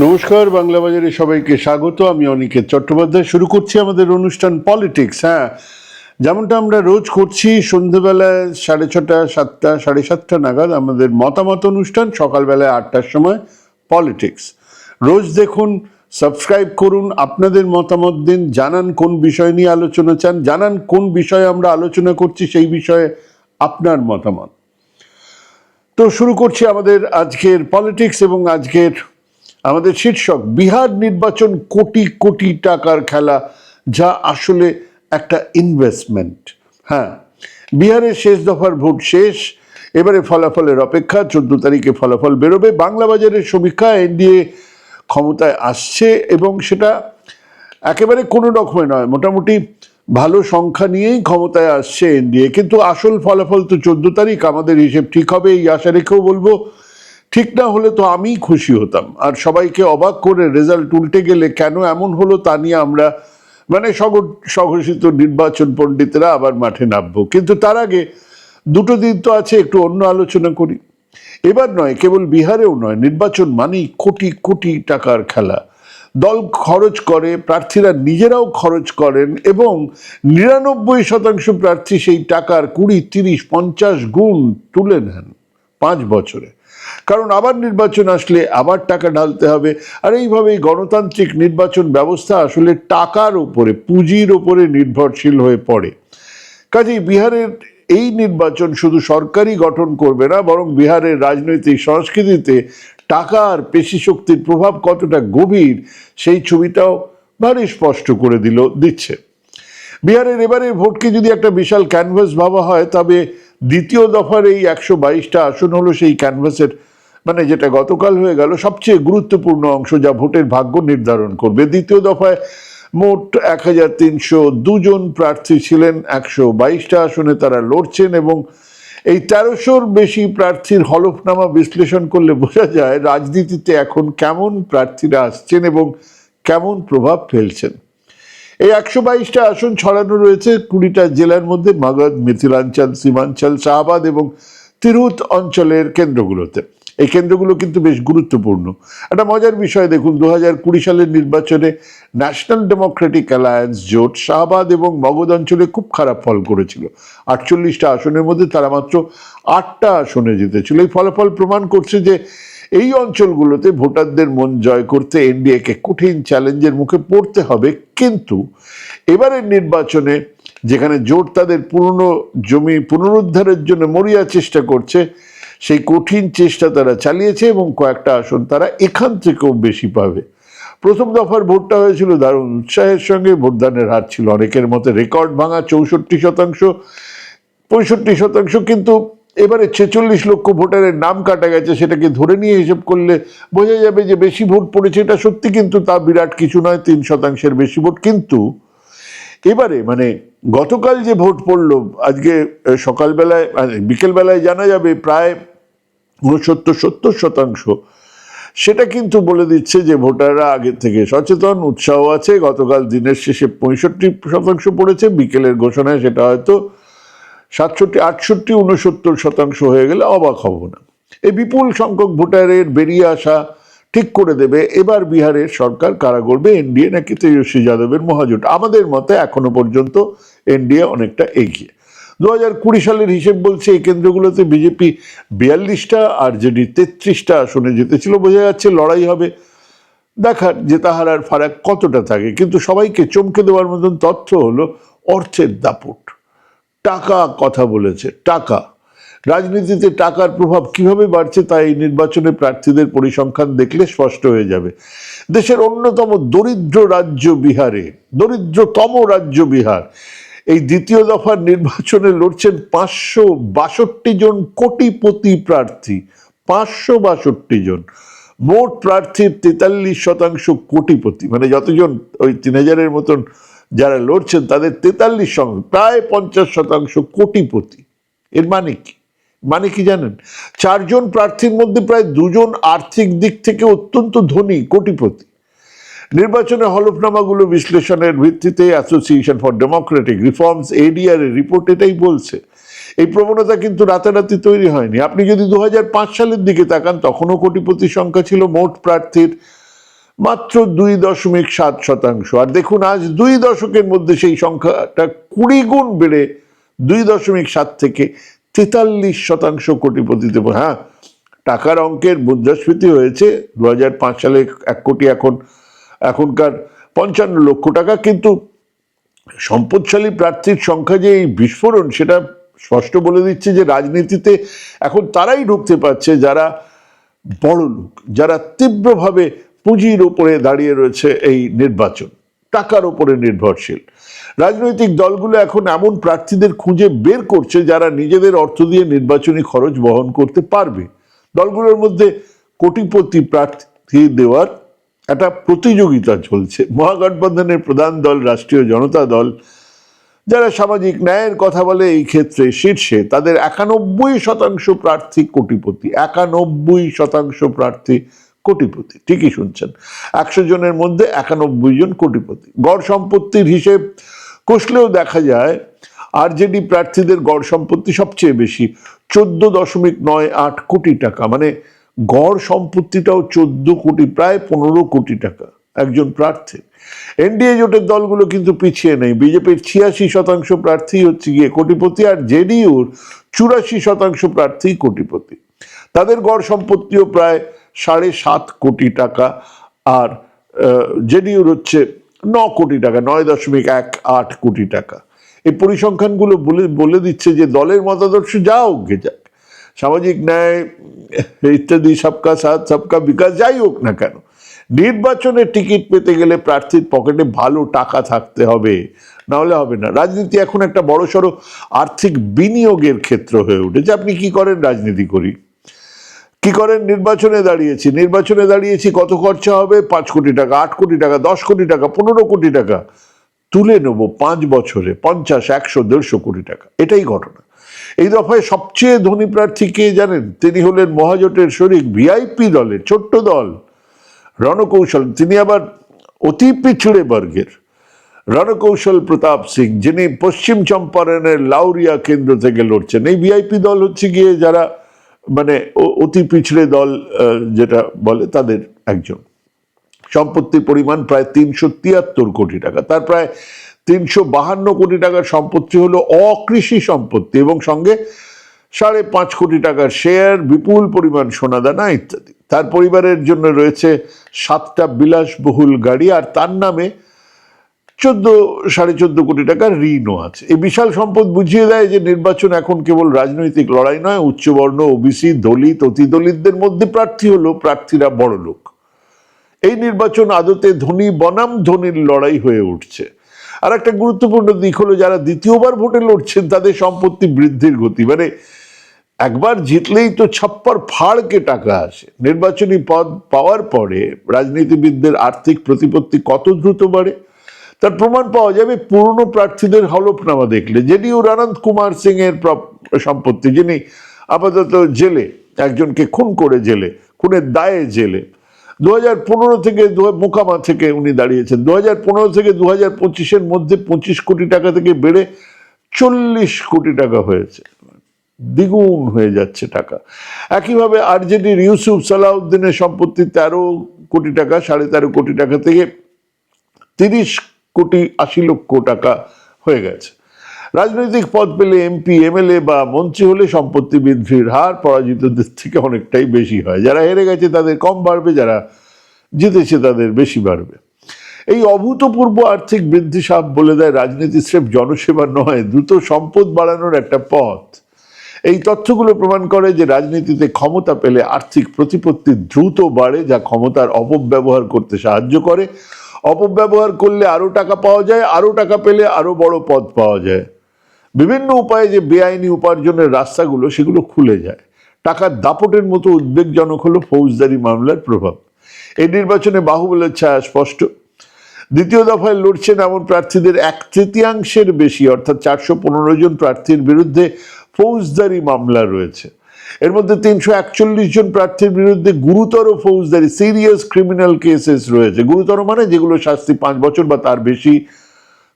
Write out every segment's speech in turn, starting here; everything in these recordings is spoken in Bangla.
নমস্কার, বাংলা বাজারে সবাইকে স্বাগত। আমি অনিকেত চট্টোপাধ্যায়। শুরু করছি আমাদের অনুষ্ঠান পলিটিক্স হ্যাঁ? যেমনটা আমরা রোজ করছি সন্ধেবেলায় সাড়ে ছটা, সাতটা, সাড়ে সাতটা নাগাদ আমাদের মতামত অনুষ্ঠান সকালবেলায় আটটার সময় পলিটিক্স। রোজ দেখুন, সাবস্ক্রাইব করুন, আপনাদের মতামত দিন, জানান কোন বিষয় নিয়ে আলোচনা চান, জানান কোন বিষয়ে আমরা আলোচনা করছি, সেই বিষয়ে আপনার মতামত। তো শুরু করছি আমাদের আজকের পলিটিক্স এবং আজকের আমাদের শীর্ষক বিহার নির্বাচন কোটি কোটি টাকার খেলা, যা আসলে একটা ইনভেস্টমেন্ট হ্যাঁ বিহারের শেষ দফার ভোট শেষ, এবারে ফলাফলের অপেক্ষা, চোদ্দ তারিখে ফলাফল বেরোবে। বাংলা বাজারের সমীক্ষা এনডিএ ক্ষমতায় আসছে এবং সেটা একেবারে কোনো রকমে নয়, মোটামুটি ভালো সংখ্যা নিয়েই ক্ষমতায় আসছে এনডিএ। কিন্তু আসল ফলাফল তো চোদ্দ তারিখ, আমাদের হিসেব ঠিক হবে, এই আশা রেখেও বলব। ঠিক না হলে তো আমি খুশি হতাম। আর সবাইকে অবাক করে রেজাল্ট উল্টে গেলে কেন এমন হলো তা নিয়ে আমরা মানে স্বঘোষিত নির্বাচন পণ্ডিতরা আবার মাঠে নামবো। কিন্তু তার আগে দুটো দিন তো আছে, একটু অন্য আলোচনা করি। এবার নয়, কেবল বিহারেও নয়, নির্বাচন মানেই কোটি কোটি টাকার খেলা। দল খরচ করে, প্রার্থীরা নিজেরাও খরচ করেন এবং নিরানব্বই শতাংশ প্রার্থী সেই টাকার কুড়ি, তিরিশ, পঞ্চাশ গুণ তুলে নেন পাঁচ বছরে। কারণ আবার নির্বাচন আসলে আবার টাকা ঢালতে হবে। আর এইভাবেই গণতান্ত্রিক নির্বাচন ব্যবস্থা আসলে টাকার উপরে, পুঁজির উপরে নির্ভরশীল হয়ে পড়ে। কাজেই বিহারের এই নির্বাচন শুধু সরকারই গঠন করবে না, বরং বিহারের রাজনৈতিক সংস্কৃতিতে টাকার পেশি শক্তির প্রভাব কতটা গভীর, সেই ছবিটাও ভারী স্পষ্ট করে দিল, দিচ্ছে। বিহারের এবারের ভোটকে যদি একটা বিশাল ক্যানভাস ভাবা হয়, তবে দ্বিতীয় দফার এই একশো বাইশটা আসন হলো সেই ক্যানভাসের মানে যেটা গতকাল হয়ে গেল, সবচেয়ে গুরুত্বপূর্ণ অংশ যা ভোটের ভাগ্য নির্ধারণ করবে। দ্বিতীয় দফায় মোট এক হাজার তিনশো দুজন প্রার্থী ছিলেন, একশো বাইশটা আসনে তারা লড়ছেন এবং এই তেরোশোর বেশি প্রার্থীর হলফনামা বিশ্লেষণ করলে বোঝা যায় রাজনীতিতে এখন কেমন প্রার্থীরা আসছেন এবং কেমন প্রভাব ফেলছেন। এই একশো বাইশটা আসন ছড়ানো রয়েছে কুড়িটা জেলার মধ্যে মাগধ মিথিলাঞ্চল, সীমাঞ্চল, শাহবাদ এবং তিরুত অঞ্চলের কেন্দ্রগুলোতে। এই কেন্দ্রগুলো কিন্তু বেশ গুরুত্বপূর্ণ। একটা মজার বিষয় দেখুন, দু হাজার কুড়ি সালের নির্বাচনে ন্যাশনাল ডেমোক্রেটিক অ্যালায়েন্স জোট শাহবাদ এবং মগধ অঞ্চলে খুব খারাপ ফল করেছিল। আটচল্লিশটা আসনের মধ্যে তারা মাত্র আটটা আসনে জিতেছিল। এই ফলাফল প্রমাণ করছে যে এই অঞ্চলগুলোতে ভোটারদের মন জয় করতে এনডিএকে কঠিন চ্যালেঞ্জের মুখে পড়তে হবে, কিন্তু এবারের নির্বাচনে যেখানে জোট তাদের পুরনো জমি পুনরুদ্ধারের জন্য মরিয়া চেষ্টা করছে, সেই কঠিন চেষ্টা তারা চালিয়েছে এবং কয়েকটা আসন তারা এখান থেকেও বেশি পাবে। প্রথম দফার ভোটটা হয়েছিল দারুণ উৎসাহের সঙ্গে, ভোটদানের হার ছিল অনেকের মতে রেকর্ড ভাঙা চৌষট্টি শতাংশ, পঁয়ষট্টি শতাংশ, কিন্তু এবারে ছেচল্লিশ লক্ষ ভোটারের নাম কাটা গেছে, সেটাকে ধরে নিয়ে হিসেব করলে বোঝা যাবে যে বেশি ভোট পড়েছে, এটা সত্যি কিন্তু তা বিরাট কিছু নয়, তিন শতাংশের বেশি ভোট। কিন্তু এবারে মানে গতকাল যে ভোট পড়ল, আজকে সকালবেলায় মানে বিকেলবেলায় জানা যাবে প্রায় উনসত্তর, সত্তর শতাংশ। সেটা কিন্তু বলে দিচ্ছে যে ভোটাররা আগে থেকে সচেতন, উৎসাহ আছে। গতকাল দিনের শেষে পঁয়ষট্টি শতাংশ পড়েছে, বিকেলের ঘোষণায় সেটা হয়তো সাতষট্টি, আটষট্টি উনসত্তর শতাংশ হয়ে গেলে অবাক হব না। এই বিপুল সংখ্যক ভোটারের বেরিয়ে আসা ঠিক করে দেবে এবার বিহারের সরকার কারা করবে এনডিএ নাকি তেজস্বী যাদবের মহাজোট? আমাদের মতে এখনও পর্যন্ত এনডিএ অনেকটা এগিয়ে। দু হাজার কুড়ি সালের হিসেব বলছে এই কেন্দ্রগুলোতে বিজেপি বিয়াল্লিশটা আর জেডি তেত্রিশটা আসনে জিতেছিল, বোঝা যাচ্ছে লড়াই হবে। দেখার যে তাহার আর ফারাক কতটা থাকে, কিন্তু সবাইকে চমকে দেওয়ার মতন তথ্য হলো অর্থের দাপট। টাকা কথা বলেছে, টাকা। রাজনীতিতে টাকার প্রভাব কীভাবে বাড়ছে তা এই নির্বাচনে প্রার্থীদের পরিসংখ্যান দেখলে স্পষ্ট হয়ে যাবে। দেশের অন্যতম দরিদ্র রাজ্য বিহারে, দরিদ্রতম রাজ্য বিহার, এই দ্বিতীয় দফার নির্বাচনে লড়ছেন পাঁচশো বাষট্টি জন কোটিপতি প্রার্থী, পাঁচশো বাষট্টি জন। মোট প্রার্থীর তেতাল্লিশ শতাংশ কোটিপতি মানে যতজন ওই তিন হাজারের মতন যারা লড়ছেন তাদের তেতাল্লিশ শতাংশ, প্রায় পঞ্চাশ শতাংশ কোটিপতি। এর মানে কি? মানে কি জানেন? চারজন প্রার্থীর মধ্যে প্রায় দুজন আর্থিক দিক থেকে অত্যন্ত ধনী, কোটিপতি। নির্বাচনে হলফনামাগুলো বিশ্লেষণের ভিত্তিতে Association for Democratic Reforms ADR এর রিপোর্ট এটাই বলছে। এই প্রবণতা কিন্তু রাতারাতি তৈরি হয়নি। আপনি যদি দু হাজার পাঁচ সালের দিকে তাকান, তখনও কোটিপতির সংখ্যা ছিল মোট প্রার্থীর মাত্র দুই দশমিক সাত শতাংশ। আর দেখুন, আজ দুই দশকের মধ্যে সেই সংখ্যাটা কুড়ি গুণ বেড়ে দুই দশমিক সাত থেকে তেতাল্লিশ শতাংশ কোটিপতিতে হ্যাঁ টাকার অঙ্কের মুদ্রাস্ফীতি হয়েছে দু সালে এক কোটি, এখন এখনকার পঞ্চান্ন লক্ষ টাকা, কিন্তু সম্পদশালী প্রার্থীর সংখ্যা যে এই বিস্ফোরণ, সেটা স্পষ্ট বলে দিচ্ছে যে রাজনীতিতে এখন তারাই ঢুকতে পারছে যারা বড় লোক যারা তীব্রভাবে পুঁজির উপরে দাঁড়িয়ে রয়েছে এই নির্বাচন, টাকার উপরে নির্ভরশীল। রাজনৈতিক দলগুলো এখন এমন প্রার্থীদের খুঁজে বের করছে যারা নিজেদের অর্থ দিয়ে নির্বাচনী খরচ বহন করতে পারবে। দলগুলোর মধ্যে কোটিপতি প্রার্থী দেওয়ার একটা প্রতিযোগিতা চলছে। মহাগঠবন্ধনের প্রধান দল, রাষ্ট্রীয় জনতা দল, যারা সামাজিক ন্যায়ের কথা বলে এই ক্ষেত্রে শীর্ষে, তাদের একানব্বই শতাংশ প্রার্থী কোটিপতি, একানব্বই শতাংশ প্রার্থী কোটিপতি, ঠিকই শুনছেন। একশো জনের মধ্যে একানব্বই জন কোটিপতি। গড় সম্পত্তির হিসেব কষলেও দেখা যায় আরজেডি প্রার্থীদের গড় সম্পত্তি সবচেয়ে বেশি, চোদ্দ দশমিক নয় আট কোটি টাকা। মানে গড় সম্পত্তিটাও চোদ্দ কোটি, প্রায় পনেরো কোটি টাকা একজন প্রার্থী এনডিএ জোটের দলগুলো কিন্তু পিছিয়ে নেই। বিজেপির ছিয়াশি শতাংশ প্রার্থী হচ্ছে গিয়ে কোটিপতি, আর জেডিইউর চুরাশি শতাংশ প্রার্থী কোটিপতি। তাদের গড় সম্পত্তিও প্রায় সাড়ে সাত কোটি টাকা আর জেডিইউর হচ্ছে ন কোটি টাকা, নয় দশমিক এক আট কোটি টাকা। এই পরিসংখ্যানগুলো বলে বলে দিচ্ছে যে দলের মতাদর্শ যা গে যাক। সামাজিক ন্যায়, ইত্যাদি সবকা সাথ, সবকা বিকাশ যাই হোক না কেন, নির্বাচনে টিকিট পেতে গেলে প্রার্থীর পকেটে ভালো টাকা থাকতে হবে না হলে হবে না। রাজনীতি এখন একটা বড়সড় আর্থিক বিনিয়োগের ক্ষেত্র হয়ে উঠেছে। আপনি কি করেন রাজনীতি করি? কি করেন? নির্বাচনে দাঁড়িয়েছি। নির্বাচনে দাঁড়িয়েছি, কত খরচা হবে? পাঁচ কোটি টাকা, আট কোটি টাকা, দশ কোটি টাকা, পনেরো কোটি টাকা। তুলে নেব পাঁচ বছরে পঞ্চাশ, একশো, দেড়শো কোটি টাকা। এটাই ঘটনা। এই দফায় সবচেয়ে ধনী প্রার্থী কে জানেন? তিনি হলেন মহাজোটের শরিক ভিআইপি দলের ছোট্ট দল। রণকৌশল, তিনি আবার অতি পিছড়ে বর্গের। রণকৌশল প্রতাপ সিং, যিনি পশ্চিম চম্পারণের লাউরিয়া কেন্দ্র থেকে লড়ছেন। এই ভিআইপি দল হচ্ছে গিয়ে যারা মানে অতি পিছড়ে দল যেটা বলে তাদের একজন। সম্পত্তির পরিমাণ প্রায় তিনশো তিয়াত্তর কোটি টাকা। তার প্রায় তিনশো বাহান্ন কোটি টাকার সম্পত্তি হলো অকৃষি সম্পত্তি এবং সঙ্গে সাড়ে পাঁচ কোটি টাকার শেয়ার বিপুল পরিমাণ সোনাদানা ইত্যাদি। তার পরিবারের জন্য রয়েছে সাতটা বিলাসবহুল গাড়ি আর তার নামে চোদ্দ, সাড়ে চোদ্দ কোটি টাকার ঋণও আছে। এই বিশাল সম্পদ বুঝিয়ে দেয় যে নির্বাচন এখন কেবল রাজনৈতিক লড়াই নয়, উচ্চবর্ণ ওবিসি দলিত অতি দলিতদের মধ্যে প্রার্থী হলো, প্রার্থীরা বড় লোক। এই নির্বাচন আদতে ধনী বনাম ধনীর লড়াই হয়ে উঠছে। আর একটা গুরুত্বপূর্ণ দিক হলো, যারা দ্বিতীয়বার ভোটে লড়ছেন, তাদের সম্পত্তি বৃদ্ধির গতি। মানে একবার জিতলেই তো ছাপ্পার ফাড়কে টাকা আসে। নির্বাচনী পদ পাওয়ার পরে রাজনীতিবিদদের আর্থিক প্রতিপত্তি কত দ্রুত বাড়ে? তার প্রমাণ পাওয়া যাবে, পুরনো প্রার্থীদের হলফনামা দেখলে। জেডিউর আনন্দ কুমার সিং এর সম্পত্তি, যিনি আপাতত জেলে, একজনকে খুন করে জেলে, খুনের দায়ে জেলে। দু হাজার পনেরো থেকে মোকামা থেকে উনি দাঁড়িয়েছেন। দু হাজার পনেরো থেকে দু হাজার পঁচিশের মধ্যে পঁচিশ কোটি টাকা থেকে বেড়ে চল্লিশ কোটি টাকা হয়েছে। দ্বিগুণ হয়ে যাচ্ছে টাকা। একইভাবে আরজেডির ইউসুফ সালাউদ্দিনের সম্পত্তি তেরো কোটি টাকা, সাড়ে তেরো কোটি টাকা থেকে তিরিশ কোটি আশি লক্ষ টাকা হয়ে গেছে। রাজনৈতিক পদ পেলে এমপি, এমএলএ বা মন্ত্রী হলে সম্পত্তি বৃদ্ধির হার পরাজিতদের থেকে অনেকটাই বেশি হয়। যারা হেরে গেছে তাদের কম বাড়বে, যারা জিতেছে তাদের বেশি বাড়বে। এই অভূতপূর্ব আর্থিক বৃদ্ধি সাপ বলে দেয় রাজনীতি স্রেফ জনসেবা নয়, দ্রুত সম্পদ বাড়ানোর একটা পথ। এই তথ্যগুলো প্রমাণ করে যে রাজনীতিতে ক্ষমতা পেলে আর্থিক প্রতিপত্তি দ্রুত বাড়ে, যা ক্ষমতার অপব্যবহার করতে সাহায্য করে। অপব্যবহার করলে আরও টাকা পাওয়া যায়, আরও টাকা পেলে আরও বড় পদ পাওয়া যায়। বিভিন্ন উপায়ে যে বেআইনি উপার্জনের রাস্তাগুলো, সেগুলো খুলে যায়। টাকার দাপটের মতো উদ্বেগজনক হলো ফৌজদারি মামলার প্রভাব। এই নির্বাচনে বাহুবলের ছায়া স্পষ্ট। দ্বিতীয় দফায় লড়ছেন এমন প্রার্থীদের এক তৃতীয়াংশের বেশি, অর্থাৎ চারশো পনেরো জন প্রার্থীর বিরুদ্ধে ফৌজদারি মামলা রয়েছে। এর মধ্যে তিনশো একচল্লিশ জন প্রার্থীর বিরুদ্ধে গুরুতর ফৌজদারি সিরিয়াস ক্রিমিনাল কেসেস রয়েছে। গুরুতর মানে যেগুলো শাস্তি পাঁচ বছর বা তার বেশি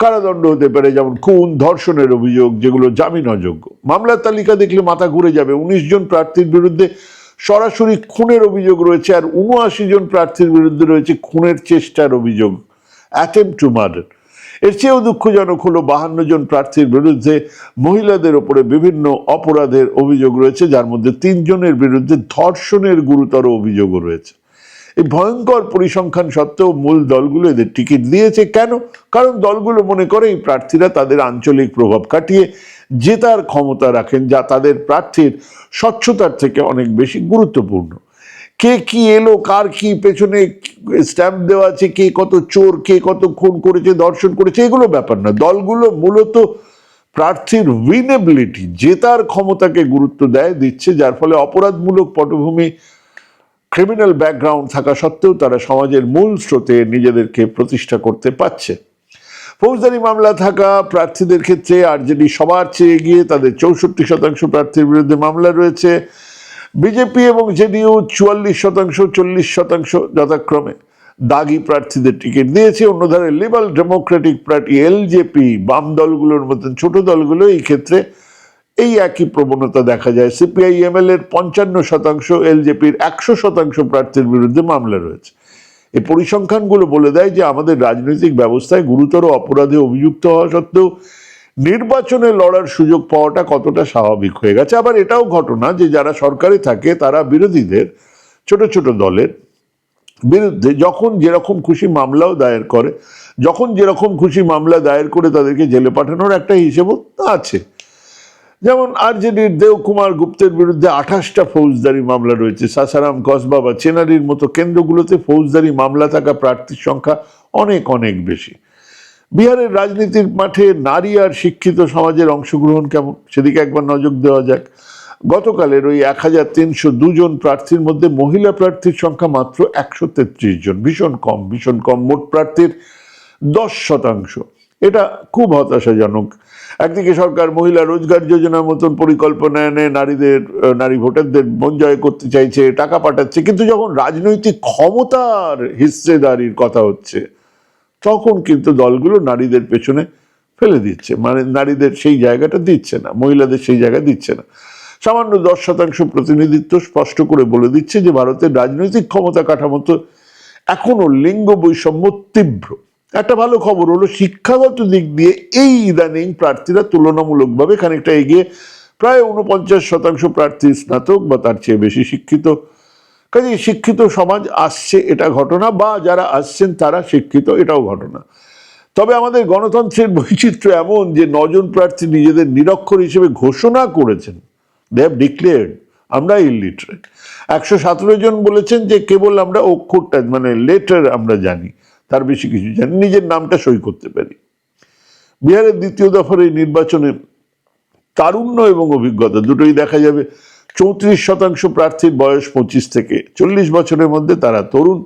কারাদণ্ড হতে পারে, যেমন খুন, ধর্ষণের অভিযোগ, যেগুলো জামিন অযোগ্য মামলার তালিকা দেখলে মাথা ঘুরে যাবে। উনিশ জন প্রার্থীর বিরুদ্ধে সরাসরি খুনের অভিযোগ রয়েছে আর উনআশি জন প্রার্থীর বিরুদ্ধে রয়েছে খুনের চেষ্টার অভিযোগ। অ্যাটেম্প টু মার্ডার এর চেয়েও দুঃখজনক হলো বাহান্ন জন প্রার্থীর বিরুদ্ধে মহিলাদের ওপরে বিভিন্ন অপরাধের অভিযোগ রয়েছে, যার মধ্যে তিনজনের বিরুদ্ধে ধর্ষণের গুরুতর অভিযোগও রয়েছে। এই ভয়ঙ্কর পরিসংখ্যান সত্ত্বেও মূল দলগুলো এদের টিকিট দিয়েছে কেন? কারণ দলগুলো মনে করে এই প্রার্থীরা তাদের আঞ্চলিক প্রভাব কাটিয়ে জেতার ক্ষমতা রাখেন, যা তাদের প্রার্থীর স্বচ্ছতার থেকে অনেক বেশি গুরুত্বপূর্ণ। কে কি এলো, কার কি পেছনে স্ট্যাম্প দেওয়া আছে, কে কত চোর, কে কত খুন করেছে দর্শন করেছে, এগুলো ব্যাপার না দলগুলো মূলত প্রার্থীর উইনেবিলিটি জেতার ক্ষমতাকে গুরুত্ব দেয়, দিচ্ছে, যার ফলে অপরাধমূলক পটভূমি ক্রিমিনাল ব্যাকগ্রাউন্ড থাকা সত্ত্বেও তারা সমাজের মূল স্রোতে নিজেদেরকে প্রতিষ্ঠা করতে পারছে। ফৌজদারি মামলা থাকা প্রার্থীদের ক্ষেত্রে আরজেডি সবার চেয়ে এগিয়ে, তাদের চৌষট্টি শতাংশ প্রার্থীর বিরুদ্ধে মামলা রয়েছে। বিজেপি এবং জেডিইউ চুয়াল্লিশ শতাংশ, চল্লিশ শতাংশ যথাক্রমে দাগি প্রার্থীদের টিকিট দিয়েছে। অন্যধারে লিবারেল ডেমোক্রেটিক পার্টি এলজেপি বাম দলগুলোর মতন ছোট দলগুলো এই ক্ষেত্রে এই একই প্রবণতা দেখা যায়। সিপিআইএমএল এর পঞ্চান্ন শতাংশ এলজেপির একশো শতাংশ প্রার্থীর বিরুদ্ধে মামলা রয়েছে। এই পরিসংখ্যানগুলো বলে দেয় যে আমাদের রাজনৈতিক ব্যবস্থায় গুরুতর অপরাধে অভিযুক্ত হওয়া সত্ত্বেও নির্বাচনে লড়ার সুযোগ পাওয়াটা কতটা স্বাভাবিক হয়ে গেছে? আবার এটাও ঘটনা যে যারা সরকারে থাকে, তারা বিরোধীদের, ছোট ছোট দলের বিরুদ্ধে যখন যেরকম খুশি মামলাও দায়ের করে, যখন যেরকম খুশি মামলা দায়ের করে তাদেরকে জেলে পাঠানোর একটা হিসেবও আছে। যেমন আরজেডির দেবকুমার গুপ্তের বিরুদ্ধে আঠাশটা ফৌজদারি মামলা রয়েছে। সাসারাম কসবা বা চেনারির মতো কেন্দ্রগুলোতে ফৌজদারি মামলা থাকা প্রার্থীর সংখ্যা অনেক অনেক বেশি। বিহারের রাজনীতির মাঠে নারী আর শিক্ষিত সমাজের অংশগ্রহণ কেমন? সেদিকে একবার নজর দেওয়া যাক। গতকালের ওই এক হাজার তিনশো দুজন প্রার্থীর মধ্যে মহিলা প্রার্থীর সংখ্যা মাত্র একশো তেত্রিশ জন। ভীষণ কম ভীষণ কম মোট প্রার্থীর দশ শতাংশ। এটা খুব হতাশাজনক। একদিকে সরকার মহিলা রোজগার যোজনার মতন পরিকল্পনা এনে নারীদের, নারী ভোটারদের মন জয় করতে চাইছে, টাকা পাঠাচ্ছে, কিন্তু যখন রাজনৈতিক ক্ষমতার হিস্সেদারির কথা হচ্ছে তখন কিন্তু দলগুলো নারীদের পেছনে ফেলে দিচ্ছে। মানে নারীদের সেই জায়গাটা দিচ্ছে না, মহিলাদের সেই জায়গা দিচ্ছে না। সামান্য দশ শতাংশ প্রতিনিধিত্ব স্পষ্ট করে বলে দিচ্ছে যে, ভারতের রাজনৈতিক ক্ষমতা কাঠামোতে এখনও লিঙ্গ বৈষম্য তীব্র। একটা ভালো খবর হলো, শিক্ষাগত দিক দিয়ে এই ইদানিং প্রার্থীরা তুলনামূলকভাবে খানিকটা এগিয়ে, প্রায় উনপঞ্চাশ শতাংশ প্রার্থী স্নাতক বা তার চেয়ে বেশি শিক্ষিত কাজে শিক্ষিত সমাজ আসছে, এটা ঘটনা, বা যারা আসছেন তারা শিক্ষিত, এটাও ঘটনা। তবে আমাদের গণতন্ত্রের বৈচিত্র্য এমন যে নজন প্রার্থী নিজেদের নিরক্ষর হিসেবে ঘোষণা করেছেন। দে হ্যাভ ডিক্লেয়ার্ড আমরা ইলিটারেট একশো সতেরো জন বলেছেন যে কেবল আমরা অক্ষরটা মানে লেটার আমরা জানি, তার বেশি কিছু জানি নিজের নামটা সই করতে পারি। বিহারের দ্বিতীয় দফার এই নির্বাচনে তারুণ্য এবং অভিজ্ঞতা দুটোই দেখা যাবে। চৌত্রিশ শতাংশ প্রার্থীর বয়স পঁচিশ থেকে চল্লিশ বছরের মধ্যে তারা তরুণ,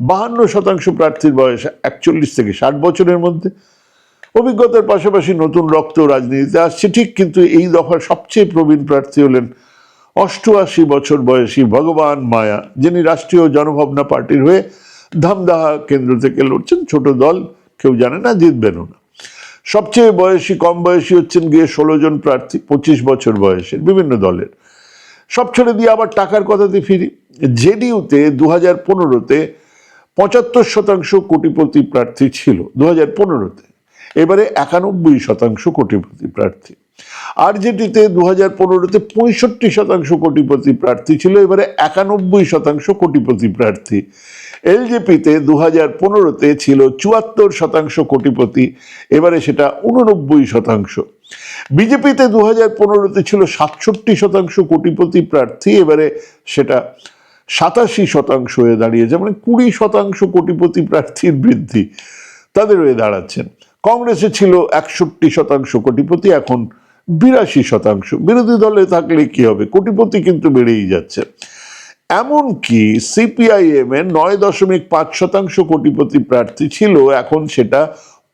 বাহান্ন শতাংশ প্রার্থীর বয়স একচল্লিশ থেকে ষাট বছরের মধ্যে। অভিজ্ঞতার পাশাপাশি নতুন রক্ত রাজনীতিতে আসছে। ঠিক কিন্তু এই দফার সবচেয়ে প্রবীণ প্রার্থী হলেন অষ্টআশি বছর বয়সী ভগবান মায়া, যিনি রাষ্ট্রীয় জনভাবনা পার্টির হয়ে ধামদাহা কেন্দ্র থেকে লড়ছেন। ছোট দল, কেউ জানে না, জিতবেনও না। সবচেয়ে বয়সী, কম বয়সী হচ্ছেন গিয়ে ষোলো জন প্রার্থী, পঁচিশ বছর বয়সের বিভিন্ন দলের। সব ছেড়ে দিয়ে আবার টাকার কথাতে ফিরি। জেডিউতে দু হাজার পনেরোতে পঁচাত্তর শতাংশ কোটিপতি প্রার্থী ছিল দু হাজার পনেরোতে। এবারে একানব্বই শতাংশ কোটিপতি প্রার্থী। আরজেডিতে দু হাজার পনেরোতে পঁয়ষট্টি শতাংশ কোটিপতি প্রার্থী ছিল, এবারে একানব্বই শতাংশ কোটিপতি প্রার্থী। এলজেপিতে দু হাজার পনেরোতে ছিল চুয়াত্তর শতাংশ কোটিপতি, এবারে সেটা উননব্বই শতাংশ। বিজেপিতে দু হাজার পনেরোতে ছিল সাতষট্টি শতাংশ কোটিপতি প্রার্থী, এবারে সেটা সাতাশি শতাংশ হয়ে দাঁড়িয়েছে মানে কুড়ি শতাংশ কোটিপতি প্রার্থীর বৃদ্ধি তাদের হয়ে দাঁড়াচ্ছেন। কংগ্রেসে ছিল একষট্টি শতাংশ কোটিপতি, এখন বিরাশি শতাংশ। বিরোধী দলে থাকলে কি হবে? কোটিপতি কিন্তু বেড়েই যাচ্ছে। এমনকি সিপিআইএম এর নয় দশমিক পাঁচ শতাংশ কোটিপতি প্রার্থী ছিল, এখন সেটা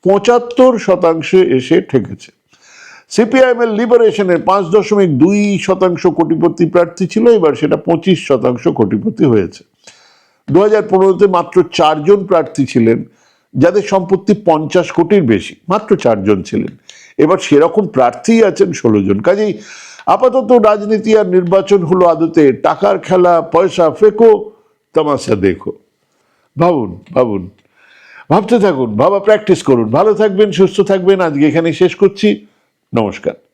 পঁচাত্তর শতাংশে এসে ঠেকেছে। সিপিআইএম এর লিবারেশনের পাঁচ দশমিক দুই শতাংশ কোটিপতি প্রার্থী ছিল, এবার সেটা পঁচিশ শতাংশ কোটিপতি হয়েছে। দু হাজার পনেরোতে মাত্র চারজন প্রার্থী ছিলেন, যাদের সম্পত্তি পঞ্চাশ কোটির বেশি, মাত্র চারজন ছিলেন। এবার সেরকম প্রার্থী আছেন ষোলো জন। কাজেই আপাতত রাজনীতি আর নির্বাচন হলো আদতে, টাকার খেলা, পয়সা ফেকো, তামাশা দেখো। ভাবুন ভাবুন, ভাবতে থাকুন, ভাবা প্র্যাকটিস করুন। ভালো থাকবেন, সুস্থ থাকবেন, আজকে এখানে শেষ করছি। নমস্কার।